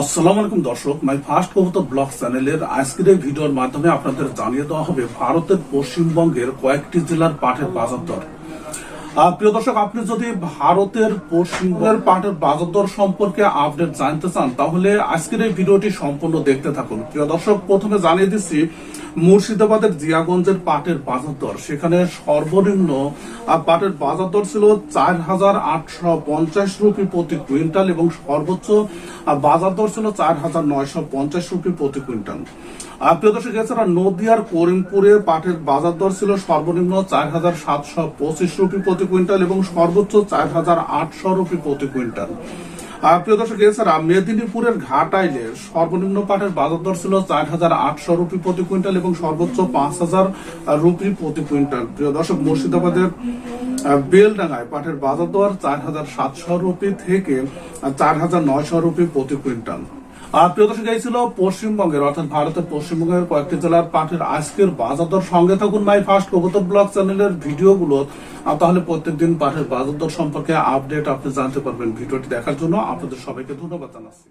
আসসালামু আলাইকুম দর্শক, মাই ফার্স্ট কবুতর ব্লগ চ্যানেলের আজকের এই ভিডিওর মাধ্যমে আপনাদের জানিয়ে দেওয়া হবে ভারতের পশ্চিমবঙ্গের কয়েকটি জেলার পাঠের বাজার দর। প্রিয় দর্শক, আপনি যদি ভারতের পশ্চিমবঙ্গের পাটের বাজার দর সম্পর্কে আপডেট জানতে চান, তাহলে আজকের এই ভিডিওটি সম্পূর্ণ দেখতে থাকুন। প্রিয় দর্শক, প্রথমে জানিয়ে দিচ্ছি মুর্শিদাবাদের জিয়াগঞ্জের পাটের বাজার দর সেখানে সর্বনিম্ন পাটের বাজার দর ছিল চার হাজার আটশো পঞ্চাশ রুপি প্রতি কুইন্টাল এবং সর্বোচ্চ বাজার দর ছিল চার হাজার নয়শো পঞ্চাশ রুপি প্রতি কুইন্টাল। প্রিয় দর্শক, এছাড়া নদিয়ার করিমপুরে পাটের বাজার দর ছিল সর্বনিম্ন চার হাজার সাতশো পঁচিশ রুপি প্রতি কুইন্টাল এবং সর্বোচ্চ চার হাজার আটশো রুপি প্রতি কুইন্টাল। প্রিয় দর্শক এছাড়া মেদিনীপুরের ঘাটাইলে সর্বনিম্ন পাটের বাজার দর ছিল চার হাজার আটশো রুপি প্রতি কুইন্টাল এবং সর্বোচ্চ পাঁচ হাজার রুপি প্রতি কুইন্টাল। প্রিয় দর্শক, মুর্শিদাবাদের বেলডাঙ্গায় পাটের বাজার দর চার হাজার সাতশো রুপি থেকে চার হাজার নয়শো রুপি প্রতি কুইন্টাল। প্রিয় দর্শক, এই ছিল পশ্চিমবঙ্গের, অর্থাৎ ভারতের পশ্চিমবঙ্গের কয়েকটি জেলার পাঠের আজকের বাজার দর সঙ্গে থাকুন মাই ফার্স্ট কবুতর ব্লগ চ্যানেলের ভিডিওগুলো। গুলো তাহলে প্রত্যেকদিন পাঠের বাজার দর সম্পর্কে আপডেট আপনি জানতে পারবেন ভিডিওটি দেখার জন্য। আপনাদের সবাইকে ধন্যবাদ জানাচ্ছি।